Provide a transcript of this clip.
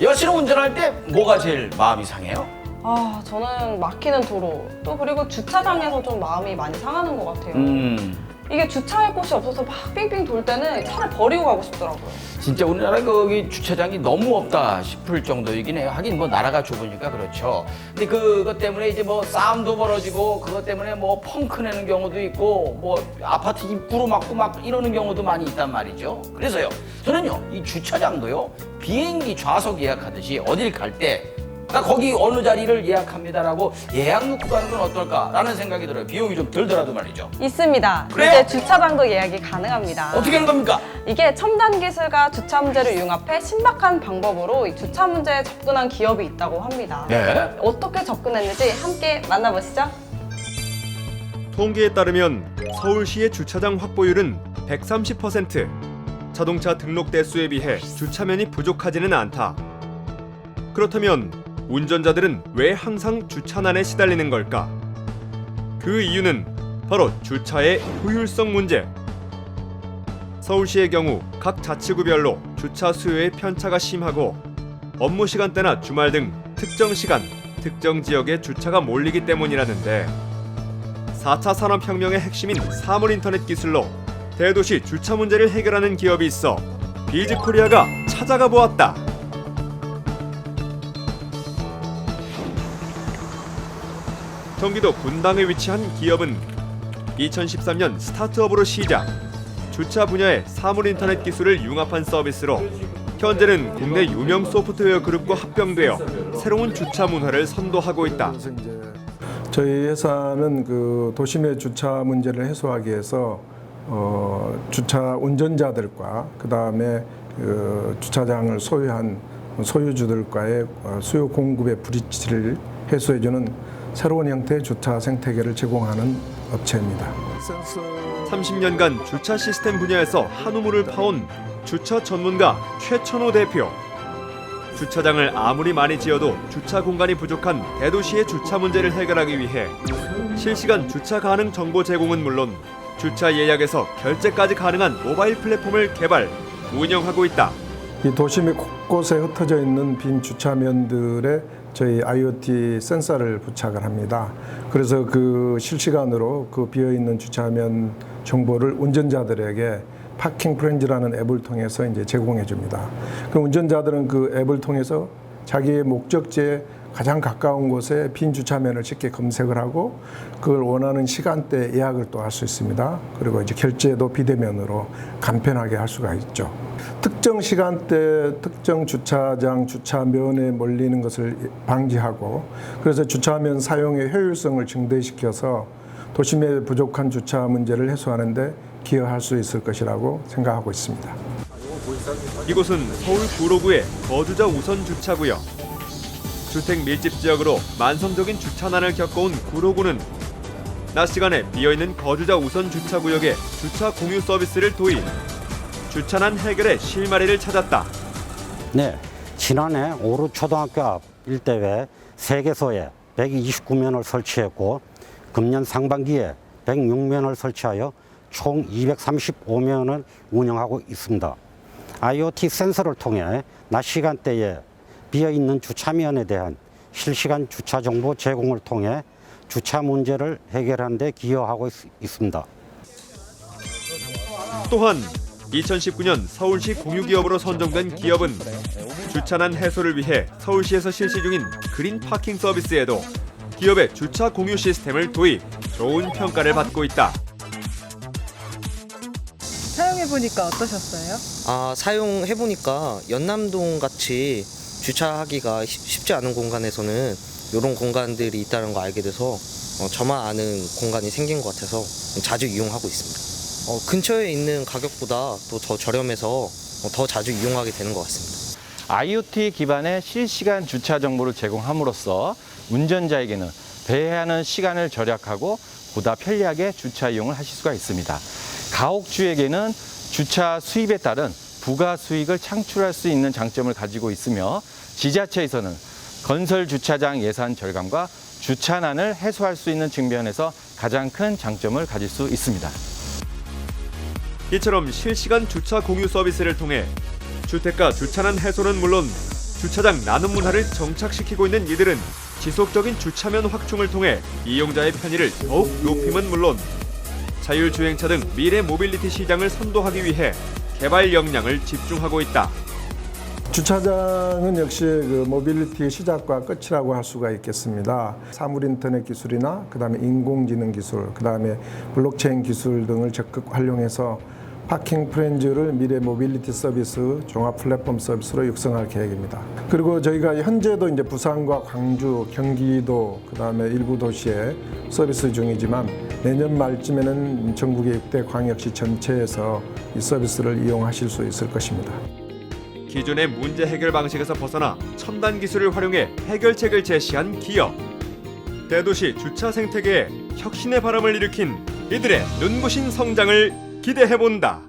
여씨는 운전할 때 뭐가 제일 마음이 상해요? 아, 저는 막히는 도로 또 그리고 주차장에서 좀 마음이 많이 상하는 것 같아요. 음, 이게 주차할 곳이 없어서 막 빙빙 돌 때는 차를 버리고 가고 싶더라고요. 진짜 우리나라 거기 주차장이 너무 없다 싶을 정도이긴 해요. 하긴 뭐 나라가 좁으니까 그렇죠. 근데 그것 때문에 이제 뭐 싸움도 벌어지고 그것 때문에 뭐 펑크 내는 경우도 있고 뭐 아파트 입구로 막고 막 이러는 경우도 많이 있단 말이죠. 그래서요. 저는요 이 주차장도요 비행기 좌석 예약하듯이 어딜 갈때 나 거기 어느 자리를 예약합니다라고 예약 놓고 가는 건 어떨까라는 생각이 들어요. 비용이 좀 들더라도 말이죠. 있습니다. 그래요? 이제 주차장도 예약이 가능합니다. 어떻게 하는 겁니까? 이게 첨단 기술과 주차 문제를 융합해 신박한 방법으로 이 주차 문제에 접근한 기업이 있다고 합니다. 네. 어떻게 접근했는지 함께 만나보시죠. 통계에 따르면 서울시의 주차장 확보율은 130%. 자동차 등록 대수에 비해 주차면이 부족하지는 않다. 그렇다면 운전자들은 왜 항상 주차난에 시달리는 걸까? 그 이유는 바로 주차의 효율성 문제. 서울시의 경우 각 자치구별로 주차 수요의 편차가 심하고 업무 시간대나 주말 등 특정 시간, 특정 지역에 주차가 몰리기 때문이라는데 4차 산업혁명의 핵심인 사물 인터넷 기술로 대도시 주차 문제를 해결하는 기업이 있어 비즈 코리아가 찾아가 보았다. 경기도 분당에 위치한 기업은 2013년 스타트업으로 시작. 주차 분야의 사물 인터넷 기술을 융합한 서비스로 현재는 국내 유명 소프트웨어 그룹과 합병되어 새로운 주차 문화를 선도하고 있다. 저희 회사는 그 도심의 주차 문제를 해소하기 위해서 어, 주차 운전자들과 그 다음에 그 주차장을 소유한 소유주들과의 어, 수요 공급의 불이치를 해소해주는 새로운 형태의 주차 생태계를 제공하는 업체입니다. 30년간 주차 시스템 분야에서 한 우물을 파온 주차 전문가 최천호 대표. 주차장을 아무리 많이 지어도 주차 공간이 부족한 대도시의 주차 문제를 해결하기 위해 실시간 주차 가능 정보 제공은 물론 주차 예약에서 결제까지 가능한 모바일 플랫폼을 개발, 운영하고 있다. 이 도심의 곳곳에 흩어져 있는 빈 주차면들에 저희 IoT 센서를 부착을 합니다. 그래서 그 실시간으로 그 비어 있는 주차면 정보를 운전자들에게 파킹 프렌즈라는 앱을 통해서 이제 제공해 줍니다. 그 운전자들은 그 앱을 통해서 자기의 목적지에 가장 가까운 곳에 빈 주차면을 쉽게 검색을 하고 그걸 원하는 시간대 예약을 또 할 수 있습니다. 그리고 이제 결제도 비대면으로 간편하게 할 수가 있죠. 특정 시간대 특정 주차장 주차면에 몰리는 것을 방지하고 그래서 주차면 사용의 효율성을 증대시켜서 도심의 부족한 주차 문제를 해소하는데 기여할 수 있을 것이라고 생각하고 있습니다. 이곳은 서울 구로구의 거주자 우선 주차구역. 주택 밀집 지역으로 만성적인 주차난을 겪어온 구로구는 낮 시간에 비어있는 거주자 우선 주차 구역에 주차 공유 서비스를 도입. 주차난 해결의 실마리를 찾았다. 네, 지난해 오루 초등학교 앞 일대에 세 개소에 129면을 설치했고 금년 상반기에 106면을 설치하여 총 235면을 운영하고 있습니다. IoT 센서를 통해 낮 시간대에 비어 있는 주차면에 대한 실시간 주차 정보 제공을 통해 주차 문제를 해결하는 데 기여하고 있, 있습니다. 또한 2019년 서울시 공유기업으로 선정된 기업은 주차난 해소를 위해 서울시에서 실시 중인 그린 파킹 서비스에도 기업의 주차 공유 시스템을 도입, 좋은 평가를 받고 있다. 사용해 보니까 어떠셨어요? 아, 사용해 보니까 연남동 같이 주차하기가 쉽- 쉽지 않은 공간에서는 이런 공간들이 있다는 거 알게 돼서 어, 저만 아는 공간이 생긴 것 같아서 자주 이용하고 있습니다. 어, 근처에 있는 가격보다 또 더 저렴해서 어, 더 자주 이용하게 되는 것 같습니다. IoT 기반의 실시간 주차 정보를 제공함으로써 운전자에게는 배회하는 시간을 절약하고 보다 편리하게 주차 이용을 하실 수가 있습니다. 가옥주에게는 주차 수입에 따른 부가 수익을 창출할 수 있는 장점을 가지고 있으며 지자체에서는 건설 주차장 예산 절감과 주차난을 해소할 수 있는 측면에서 가장 큰 장점을 가질 수 있습니다. 이처럼 실시간 주차 공유 서비스를 통해 주택가 주차난 해소는 물론 주차장 나눔 문화를 정착시키고 있는 이들은 지속적인 주차면 확충을 통해 이용자의 편의를 더욱 높임은 물론 자율주행차 등 미래 모빌리티 시장을 선도하기 위해 개발 역량을 집중하고 있다. 주차장은 역시 그 모빌리티 시작과 끝이라고 할 수가 있겠습니다. 사물 인터넷 기술이나 그다음에 인공지능 기술, 그다음에 블록체인 기술 등을 적극 활용해서 파킹 프렌즈를 미래 모빌리티 서비스 종합 플랫폼 서비스로 육성할 계획입니다. 그리고 저희가 현재도 이제 부산과 광주, 경기도 그 다음에 일부 도시에 서비스 중이지만 내년 말쯤에는 전국의 6대 광역시 전체에서 이 서비스를 이용하실 수 있을 것입니다. 기존의 문제 해결 방식에서 벗어나 첨단 기술을 활용해 해결책을 제시한 기업. 대도시 주차 생태계에 혁신의 바람을 일으킨 이들의 눈부신 성장을 기대해 본다.